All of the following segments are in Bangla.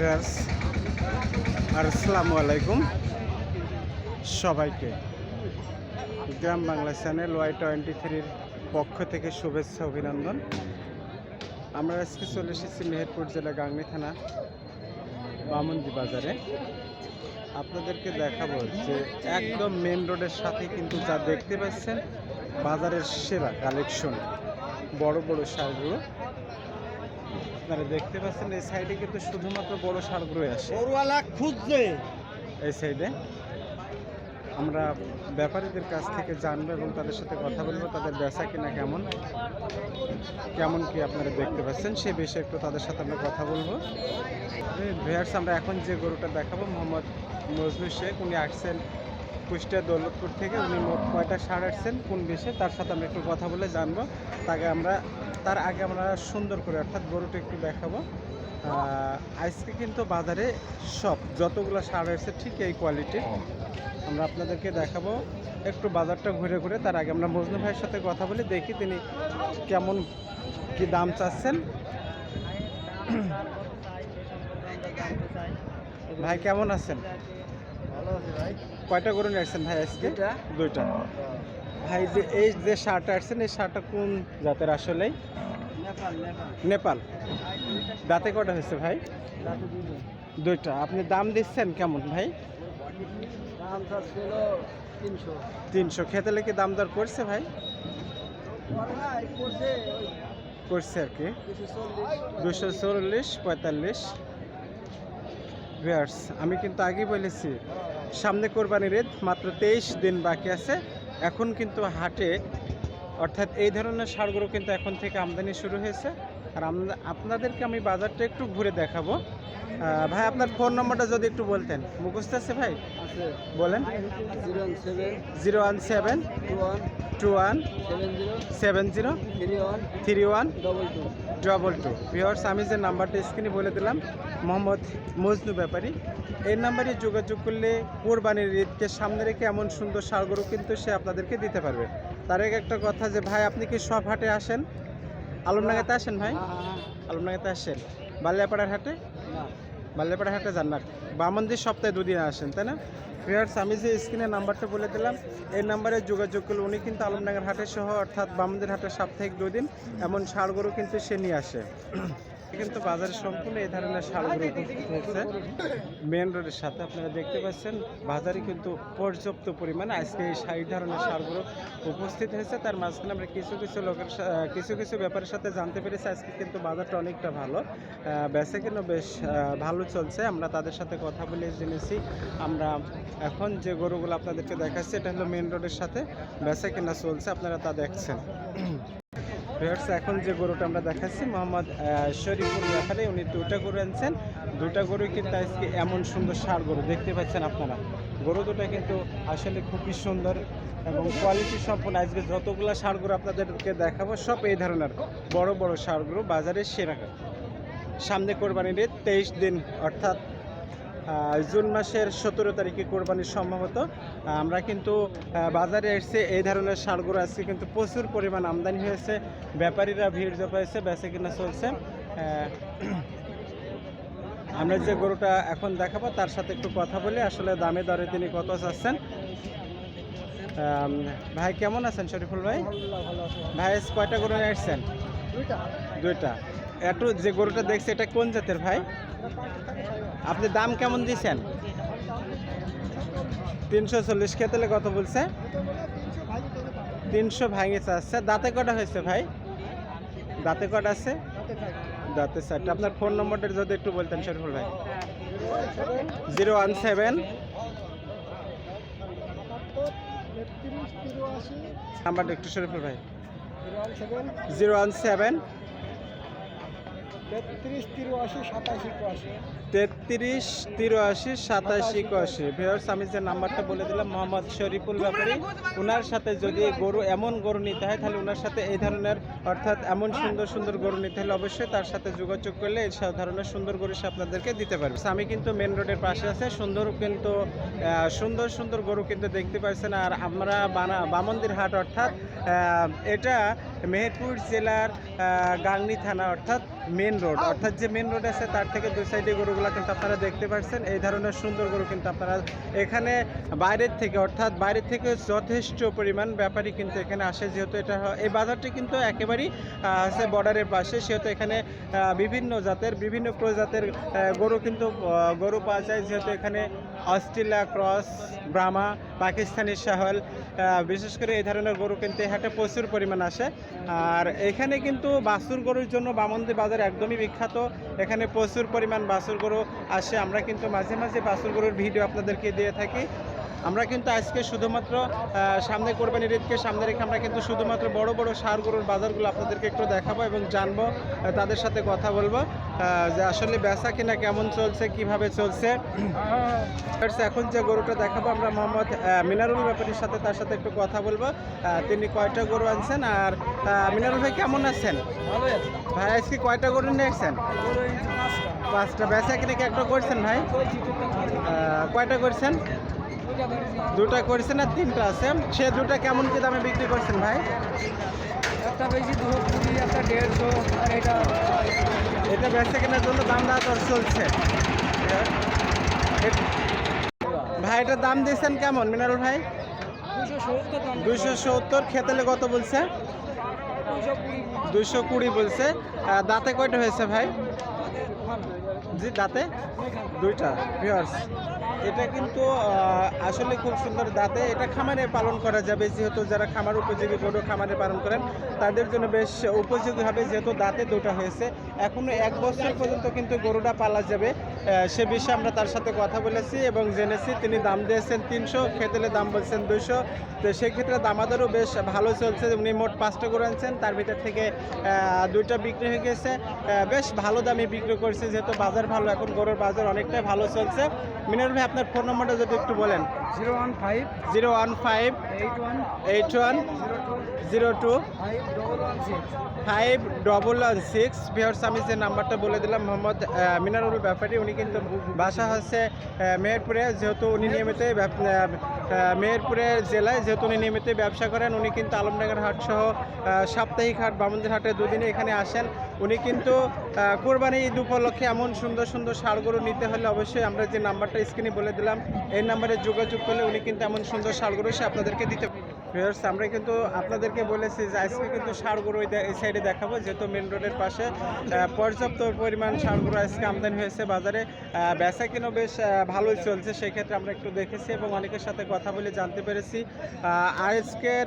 ভিউয়ার্স আর আসসালামু আলাইকুম। সবাইকে Gram Bangla channel Y twenty থ্রির পক্ষ থেকে শুভেচ্ছা, অভিনন্দন। আমরা আজকে চলে এসেছি মেহেরপুর জেলা গাংনী থানা বামন্দি বাজারে। আপনাদেরকে দেখাবো যে একদম মেন রোডের সাথে কিন্তু যা দেখতে পাচ্ছেন, বাজারের সেরা কালেকশন বড় বড় সারগুলো আপনারা দেখতে পাচ্ছেন এই সাইডে কিন্তু শুধুমাত্র বড় সারগুলোই আসে। গরুওয়ালা খুঁজছে। এই সাইডে আমরা ব্যাপারীদের কাছ থেকে জানব এবং তাদের সাথে কথা বলব তাদের বেচা কিনা কেমন কেমন কি আপনারা দেখতে পাচ্ছেন সে বিষয়ে একটু তাদের সাথে আমরা কথা বলব। ভিয়ার্স আমরা এখন যে গরুটা দেখাবো মোহাম্মদ মজনু শেখ উনি আসছেন কুষ্টিয়া দৌলতপুর থেকে উনি মোট কয়টা সার আসছেন কোন বিষয়ে, তার সাথে আমরা একটু কথা বলে জানব। তাকে আমরা, তার আগে আমরা সুন্দর করে অর্থাৎ গরুটা একটু দেখাবো। আজকে কিন্তু বাজারে সব যতগুলো সার আসছে ঠিক এই কোয়ালিটির আমরা আপনাদেরকে দেখাবো, একটু বাজারটা ঘুরে ঘুরে। তার আগে আমরা মজনু ভাইয়ের সাথে কথা বলে, দেখি তিনি কেমন কি দাম চাচ্ছেন। ভাই, কেমন আছেন? কয়টা গরু নিয়ে আসছেন ভাই আজকে? দুইটা। ভাই যে এই যে শার্টটা আসছেন এই শার্টটা কোন জাতের আসলেই? নেপাল দাঁতে কটা হয়েছে ভাই? দুইটা। আপনি দাম দিচ্ছেন কেমন ভাই? দাম তিনশো। খেতে লেগে দাম দর করছে ভাই? করছে। আর কি। দুশো চল্লিশ। পঁয়তাল্লিশ। আমি কিন্তু আগেই বলেছি সামনে কোরবানির ঈদ, মাত্র তেইশ দিন বাকি আছে। এখন কিন্তু হাটে, অর্থাৎ এই ধরনের সারগুলো কিন্তু এখন থেকে আমদানি শুরু হয়েছে। আর আপনাদেরকে আমি বাজারটা একটু ঘুরে দেখাবো। ভাই আপনার ফোন নম্বরটা যদি একটু বলতেন। মুখস্থ আছে ভাই? বলেন। Zero one seven. Two one. Seven zero. Three one. Double two. Viewers আমি যে নাম্বারটা স্ক্রিনে বলে দিলাম মোহাম্মদ মজনু ব্যাপারী। এই নাম্বারে যোগাযোগ করলে কোরবানির ঈদকে সামনে রেখে এমন সুন্দর সারগরু কিন্তু সে আপনাদেরকে দিতে পারবে। তার একটা কথা যে ভাই আপনি কি সব হাটে আসেন? আলমডাঙ্গাতে আসেন ভাই? হ্যাঁ হ্যাঁ আলমডাঙ্গাতে আসেন। বালিয়াপাড়ার হাটে? বাল্যাপাড়ার বালিয়াপাড়া হাটে যান না বামন্দির সপ্তাহে দুদিন আসেন তাই না? ফ্রেয়ার্স আমি যে স্ক্রিনে নাম্বারটা বলে দিলাম এই নাম্বারে যোগাযোগ করলে উনি কিন্তু আলমডাঙ্গার হাটের সহ অর্থাৎ বামন্দির হাটে সাপ্তাহিক দুদিন এমন ষাড়গরু কিন্তু সে নিয়ে আসে। কিন্তু বাজারে সম্পূর্ণ এই ধরনের উপস্থিত হয়েছে। মেন রোডের সাথে আপনারা দেখতে পাচ্ছেন, বাজারে কিন্তু পর্যাপ্ত পরিমাণে আজকে এই এই ধরনের সারগুলো উপস্থিত হয়েছে। তার মাঝখানে আমরা কিছু কিছু লোকের কিছু কিছু ব্যাপারের সাথে জানতে পেরেছি, আজকে কিন্তু বাজারটা অনেকটা ভালো। বেচা কিন্তু বেশ ভালো চলছে। আমরা তাদের সাথে কথা বলে জেনেছি। আমরা এখন যে গরুগুলো আপনাদেরকে দেখাচ্ছি, এটা হলো মেন রোডের সাথে বেচা কেনা চলছে। আপনারা তা দেখছেন। ভিউয়ার্স, এখন যে গরুটা আমরা দেখাচ্ছি, মোহাম্মদ শরীফুল ব্যাপারে উনি দুটা গরু আনছেন দুটা গরু কিন্তু আজকে এমন সুন্দর সার গরু, দেখতে পাচ্ছেন আপনারা। গরু দুটা কিন্তু আসলে খুবই সুন্দর এবং কোয়ালিটি সম্পন্ন। আজকে যতগুলো সার গরু আপনাদেরকে দেখাবো, সব এই ধরনের বড় বড় সার গরু, বাজারে সেরা। সামনে কোরবানির তেইশ দিন, অর্থাৎ জুন মাসের সতেরো তারিখে কোরবানির সম্ভবত। আমরা কিন্তু বাজারে এসেছে এই ধরনের সারগুলো আজকে কিন্তু প্রচুর পরিমাণ আমদানি হয়েছে। ব্যাপারীরা ভিড় জপাইছে বেচে কিনা চলছে। আমরা যে গরুটা এখন দেখাবো তার সাথে একটু কথা বলে। আসলে দামে দরে তিনি কত চাচ্ছেন? ভাই কেমন আছেন শরীফুল ভাই? ভাই কয়টা গরু নিয়ে আসছেন? দুইটা। দুইটা। একটু যে গরুটা দেখছি, এটা কোন জাতের ভাই? আপনি দাম কেমন দিয়েছেন তিনশো চল্লিশ খেতেলে কত বলছে? তিনশো ভাঙে চাচ্ছে। দাঁতে কটা হয়েছে ভাই? দাঁতে কটা আছে? দাঁতে চারটা। আপনার ফোন নম্বরটা যদি একটু বলতেন, শরীফুল ভাই। Zero one seven. নাম্বারটা একটু শরীফুল ভাই। Zero one seven. তেত্রিশ, তিরাশি, সাতাশি একাশি তেত্রিশ, তিরাশি, সাতাশি একাশি ভিওর্স আমি যে নাম্বারটা বলে দিলাম, মোহাম্মদ শরীফুল ব্যাপারী ওনার সাথে যদি গরু, এমন গরু নিতে হয়, তাহলে ওনার সাথে এই ধরনের, অর্থাৎ এমন সুন্দর সুন্দর গরু নিতে হলে অবশ্যই তার সাথে যোগাযোগ করলে এই ধরনের সুন্দর গরু সে আপনাদেরকে দিতে পারবে। আমি কিন্তু মেন রোডের পাশে আছে, সুন্দর কিন্তু সুন্দর সুন্দর গরু কিন্তু দেখতে পাচ্ছেন। আর আমরা বামন্দির হাট অর্থাৎ এটা মেহেরপুর জেলার গাংনি থানা অর্থাৎ মেন রোড অর্থাৎ যে মেন রোড আছে তার থেকে দুই সাইডে গরুগুলো কিন্তু আপনারা দেখতে পাচ্ছেন। এই ধরনের সুন্দর গরু কিন্তু আপনারা এখানে বাইরের থেকে, অর্থাৎ বাইরের থেকে যথেষ্ট পরিমাণ ব্যাপারী কিন্তু এখানে আসে। যেহেতু এটা এই বাজারটি কিন্তু একেবারেই আছে বর্ডারের পাশে। সেহেতু এখানে বিভিন্ন জাতের, বিভিন্ন প্রজাতের গরু কিন্তু গরু পাওয়া যায়। যেহেতু এখানে অস্ট্রেলিয়া ক্রস ব্রামা পাকিস্তানি শাহল বিশেষ করে এই ধরনের গরু কিন্তু এখানে প্রচুর পরিমাণ আসে। আর এখানে কিন্তু বাসুর গরুর জন্য বামন্দি বাজার একদমই বিখ্যাত। এখানে প্রচুর পরিমাণ বাসুর গরু আসে। আমরা কিন্তু মাঝে মাঝে বাসুর গরুর ভিডিও আপনাদেরকে দিয়ে থাকি। আমরা কিন্তু আজকে শুধুমাত্র সামনে কোরবানির ঈদকে সামনে রেখে আমরা কিন্তু শুধুমাত্র বড় বড় সার গরুর বাজারগুলো আপনাদেরকে একটু দেখাবো এবং জানব তাদের সাথে কথা বলব যে আসলে বেচা কিনা কেমন চলছে কীভাবে চলছে। এখন যে গরুটা দেখাবো আমরা মোহাম্মদ মিনারুল ব্যাপারীর সাথে তার সাথে একটু কথা বলব। তিনি কয়টা গরু আনছেন আর মিনারুল ভাই কেমন আছেন? ভাই আজকে কয়টা গরু নিয়ে আসছেন পাঁচটা। বেচা কিনে কি একটা করছেন ভাই? কয়টা করছেন? দুটা করছেন আর তিনটা আছে। সে দুটা কেমন কি দামে বিক্রি করছেন ভাই? একটা বেশি দুশো কুড়ি একটা দেড়শো আর এটা। এটা বেচা কেনার জন্য দাম দা দর চলছে। ভাই এটার দাম দিয়েছেন কেমন মিনারুল ভাই? দুশো সত্তর দাম। দুইশো সত্তর খেতেলে কত বলছে? দুশো কুড়ি। দুইশো কুড়ি বলছে। দাঁতে কয়টা হয়েছে ভাই? জি, দাঁতে? দুইটা ভিউয়ার্স এটা কিন্তু আসলে খুব সুন্দর দাঁতে। এটা খামারে পালন করা যাবে, যেহেতু যারা খামার উপযোগী গরু খামারে পালন করেন, তাদের জন্য বেশ উপযোগী হবে, যেহেতু দাঁতে দুটো হয়েছে। এখনও এক বছর পর্যন্ত কিন্তু গরুটা পালা যাবে। সে বিষয়ে আমরা তার সাথে কথা বলেছি এবং জেনেছি। তিনি দাম দিয়েছেন তিনশো, খেতেলে দাম বলছেন দুইশো। তো সেক্ষেত্রে দামাদারও বেশ ভালো চলছে। উনি মোট পাঁচটা গরু আনছেন। তার ভিতর থেকে দুইটা বিক্রি হয়ে গেছে। বেশ ভালো দামে বিক্রি করছে, যেহেতু বাজার ভালো, এখন গরুর বাজার অনেকটাই ভালো চলছে। মিনার ভাই, আপনার ফোন নম্বরটা যদি একটু বলেন। Zero one five zero one five eight one eight one zero two five double one six viewers আমি যে নাম্বারটা বলে দিলাম মোহাম্মদ মিনারুল ব্যাপারী উনি কিন্তু বাসা হচ্ছে মেহেরপুরে যেহেতু উনি নিয়মিত মেহেরপুরের জেলায় যেহেতু উনি নিয়মিত ব্যবসা করেন উনি কিন্তু আলমনগর হাট সহ সাপ্তাহিক হাট বামন্দির হাটে দুদিনে এখানে আসেন। উনি কিন্তু কোরবানি ঈদ উপলক্ষে এমন সুন্দর সুন্দর ষাড়গরু নিতে হলে অবশ্যই আমরা যে নাম্বারটা স্ক্রিনে বলে দিলাম এই নাম্বারে যোগাযোগ করলে উনি কিন্তু এমন সুন্দর ষাড়গরু সে আপনাদেরকে দিতে ভিউয়ার্স আমরা কিন্তু আপনাদেরকে বলেছি যে আজকে কিন্তু ষাড়গরু এই সাইডে দেখাবো, যেহেতু মেন রোডের পাশে। পর্যাপ্ত পরিমাণ ষাড়গরু আজকে আমদানি হয়েছে বাজারে। বেচা কিনো বেশ ভালোই চলছে সেই ক্ষেত্রে আমরা একটু দেখেছি এবং অনেকের সাথে কথা বলে জানতে পেরেছি। আজকের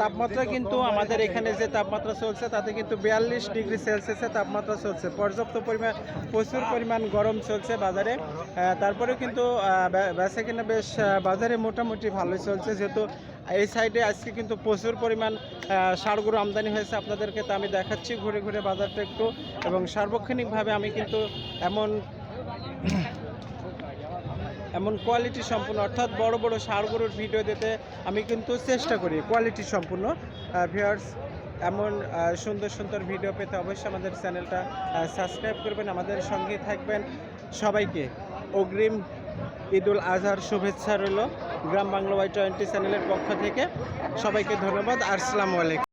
তাপমাত্রা কিন্তু আমাদের এখানে যে তাপমাত্রা চলছে, তাতে কিন্তু বিয়াল্লিশ ডিগ্রি সেলসিয়াসের তাপমাত্রা চলছে। পর্যাপ্ত পরিমাণ, প্রচুর পরিমাণ গরম চলছে বাজারে। তারপরেও কিন্তু বেচা কিনা বেশ বাজারে মোটামুটি ভালোই চলছে, যেহেতু এই সাইডে আজকে কিন্তু প্রচুর পরিমাণ সারগুলো আমদানি হয়েছে আপনাদেরকে। তো আমি দেখাচ্ছি ঘুরে ঘুরে বাজারটা একটু। এবং সার্বক্ষণিকভাবে আমি কিন্তু এমন এমন কোয়ালিটি সম্পূর্ণ, অর্থাৎ বড় বড় সারগরুর ভিডিও দিতে আমি কিন্তু চেষ্টা করি কোয়ালিটি সম্পূর্ণ। ভিউয়ার্স এমন সুন্দর সুন্দর ভিডিও পেতে অবশ্যই আমাদের চ্যানেলটা সাবস্ক্রাইব করবেন, আমাদের সঙ্গে থাকবেন। সবাইকে অগ্রিম ঈদুল আজহার শুভেচ্ছা রইল। গ্রাম বাংলা ওয়াই টোয়েন্টি চ্যানেলের পক্ষ থেকে সবাইকে ধন্যবাদ। আসসালামু আলাইকুম।